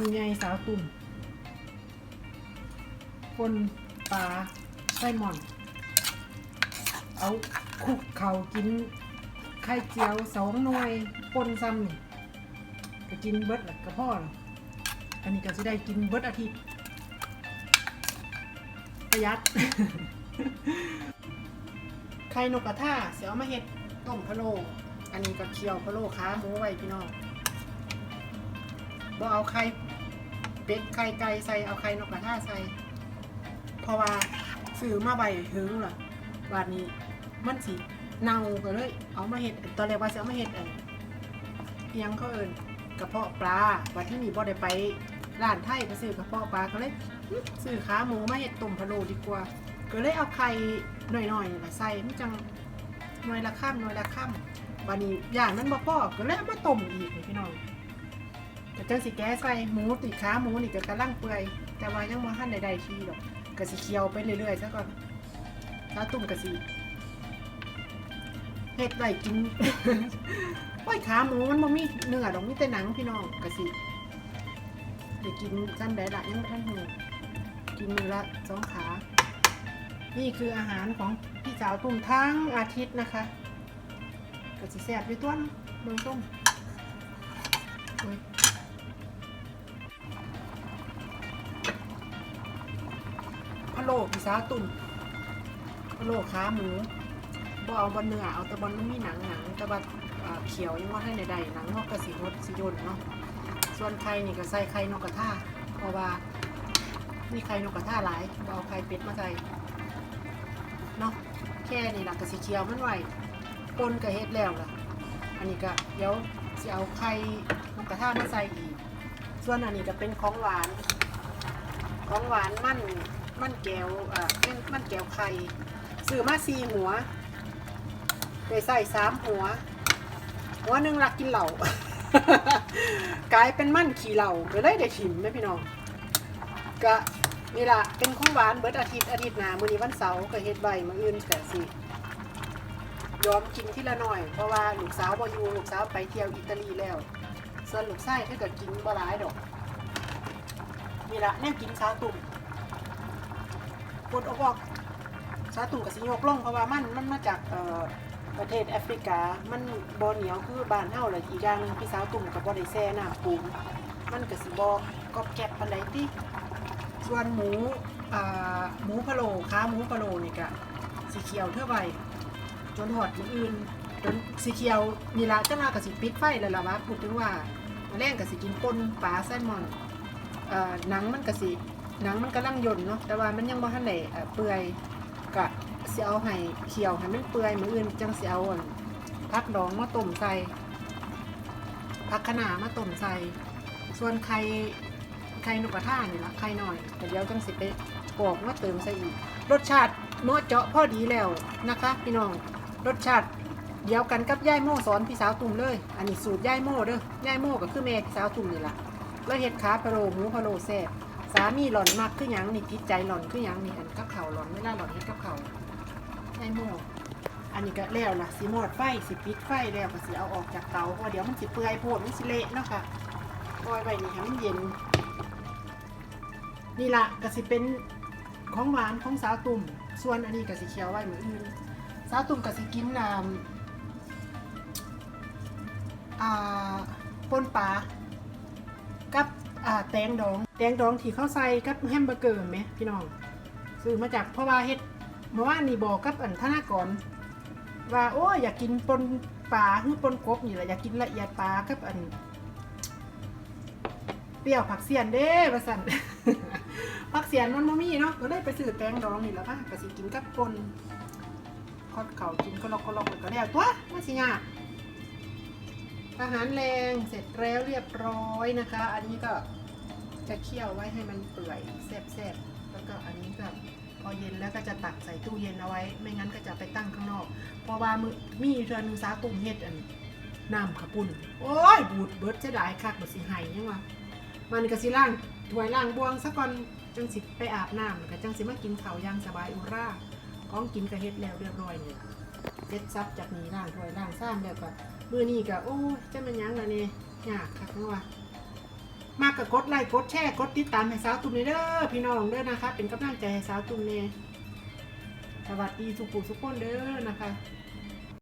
นใหญ่สาวตุ่มปนปลาไส้หม่อน เอาคุกเขากิน ไข่เจียวสองหน่วยปนซ้ำนี่ก็กินเบิดแหละกระพ่อน่ะอันนี้ก็จะได้กินเบิดอาทิตย์ประหยัดไข่นกกระทาเสียเอามาเฮ็ดต้มพะโล้อันนี้ก็เคี่ยวพะโล้ขาหมูไว้พี่น้อง บ่เอาไข่เป็ดไข่ไก่ใส่เอาไข่นกกระทาใส่ เพราะว่าซื้อมาใบถึงล่ะวันนี้มันสิเน่าก็เลย เอามาเฮ็ดตอนแรกว่าจะเอามาเฮ็ดอันอิหยังเขาเอิ้นกระเพาะปลาวันที่นี่บ่ได้ไปร้านไทยก็ซื้อกระเพาะปลาก็เลยอื้อซื้อขาหมูมาเฮ็ดต้มพะโล้ดีกว่า ก็เลยเอาไข่หน่อยๆนี่ล่ะใส่มันจังหน่วยละข้ามหน่วยละข้ามวันนี้ย่านมันบ่พอก็เลยเอามาต้มอีกพี่น้อง แต่จังสิแก้ใส่หมูติดขาหมูนี่ก็กำลังเปื่อย แต่ว่ายังบ่ทันได้ได้ทีดอกกะสิเคียวไปเรื่อยๆซะก่อนถ้าตุ่มกะสิเฮ็ดได้กินโอ้ยขาหมูมันบ่มีเนื้อดอกมีแต่หนังพี่น้องกะสิได้กินซ้ำได้ละยังบ่ทันหูกินมือละสองขา นี่คืออาหารของพี่สาวตุ่มทั้งอาทิตย์นะคะกะสิแซ่บอยู่ตัวนเมืองต้มโอ้ย ล้พิซซ่าตุ่นพะโล้ขาหมูบ่เอาบนเนื้อเอาแต่บนมันมีหนังหนังแต่ว่าอ่าเขียวยังว่าให้ในใดหนังนอกกระสีรสสิยนเนาะส่วนไข่นี่ก็ใส่ไข่นกกระทาเพราะว่ามีไข่นกกระทาหลายบ่เอาไข่เป็ดมาใส่เนาะแค่นี้ล่ะกระสีเขียวมันไหวปนก็เฮ็ดแล้วล่ะ อันนี้ก็เดี๋ยวสิเอาไข่นกกระทามาใส่อีก ส่วนอันนี้ก็เป็นของหวาน ของหวานมั่น มันแก้วอ่ามันมันแก้วไข่ซื้อมาสี่หัวได้ใส่สามหัว หัวหนึ่งรักกินเหล่า กลายเป็นมันขี่เหล่าก็เลยได้ถิ่มไหมพี่น้องก็นี่ล่ะเป็นของหวานเบิดอาทิตย์อาทิตย์หน้ามื้อนี้วันเสาร์ก็เฮ็ดใบมื้ออื่นก็สิยอมกินทีละหน่อย เพราะว่าลูกสาวบ่อยู่ลูกสาวไปเที่ยวอิตาลีแล้วส่วนลูกชายเพิ่นก็กินบ่หลายดอกนี่ละแนวกินสาตุ่ม ดออกออกสาตุกับสิโยกล่องเพราะว่ามันมันมาจากเอ่อประเทศแอฟริกา มันบ่เหนียวคือบ้านเฮาเลยอีกอย่างหนึงพี่สาวตุ่มกับบ่ได้แซ่น้ำปรุงมันก็สิบ่กรอบแกรบปานใดติส่วนหมูอ่าหมูพะโล้ขาหมูพะโล้นี่ก็สีเขียวเท่าใบจนหอดมืออื่นจนสีเขียวนี่ละจังว่าก็สิปิดไฟแล้วล่ะว่าพูดถึงว่าแรงก็สิกินปนปลาแซลมอนเอ่อหนังมันก็สิ หนังมันกำลังหย่นเนาะแต่ว่ามันยังบ่ทันได้เปื่อยก็สิเอาให้เคี่ยวให้มันเปื่อยมื้ออื่นจังสิเอาผักดองมาต้มใส่ผักคะน้ามาต้มใส่ส่วนไข่ไข่นกกระทานี่ล่ะไข่น้อยแต่เดี๋ยวจังสิไปปอกมาเติมใส่อีก รสชาติเหมาะเจาะพอดีแล้วนะคะพี่น้องรสชาติเดียวกันกับย่ายโม่สอนพี่สาวตุ่มเลย อันนี้สูตรย่ายโม่เด้อย่ายโม่ก็คือแม่พี่สาวตุ่มนี่ล่ะแล้วเห็ดขาพะโลหมูพะโลแซ่บ สามีหล่อนมากคือหยังนี่จิตใจหล่อนคือหยังนี่อันกับเขาวหล่อนไม่ล่าหล่อนเฮ็ดกับเขาวไอ้โม่อันนี้ก็แล้วล่ะสิหมดไฟสิปิดไฟแล้วก็สิเอาออกจากเตาเพราะเดี๋ยวมันสิเปื่อยโพดมันสิเละเนาะค่ะปล่อยไว้นี่ให้มันเย็น นี่ล่ะก็สิเป็นของหวานของสาวตุ่ม ส่วนอันนี้ก็สิเคี้ยวไว้มื้ออื่นสาวตุ่มก็สิกินน้ำอ่าปนปลา อ่าแตงดองแตงดองที่เขาใส่กับแฮมเบอร์เกอร์ไหมพี่น้องซื้อมาจากพราะว่าเฮ็ดเมื่อวานนี่บอกกับอันธนากรว่าโอ้ยอยากกินปนปลาหรือปนกบนี่แหละอยากกินละเอียดปลากับอัน เปรี้ยวผักเสียนเด้ว่าสั่นผักเสียนมันบ่มีเนาะก็เลยไปซื้อแตงดองนี่แหละป่ะก็สิกินกับปนคอดเข่ากินก็ลอกก็ลอกก็แล้วตัวว่าสิยาก อาหารแรงเสร็จแล้วเรียบร้อยนะคะ อันนี้ก็จะเคี่ยวไว้ให้มันเปื่อยแซ่บๆแล้วก็อันนี้ก็พอเย็นแล้วก็จะตักใส่ตู้เย็นเอาไว้ ไม่งั้นก็จะไปตั้งข้างนอก เพราะว่ามือมีเทือนงสาตุ่มเฮ็ดอันน้ำขปุ่น โอ้ยบูดเบิร์ดจะได้คักบดสิไห้ยังวะมันก็สิล่างถ้วยล่างบวงซะก่อนจังสิไปอาบน้ำแล้วก็จังสิมากินข้าวยางสบายอุราของกินก็เฮ็ดแล้วเรียบร้อยเนี่ล่ะเส ร็จซับจากนี้ล่างถ้วยล่างซ้ำแล้วก็มือนี้ก็โอ้ยจะมันยังละเนี่ยยากคักเนาะวะมากกับกดไลค์กดแชร์กดติดตามให้สาวตุ้มเด้อพี่น้องเด้อนะคะ เป็นกำลังใจให้สาวตุ้มเน่สวัสดีสุขุสุขคนเด้อนะคะ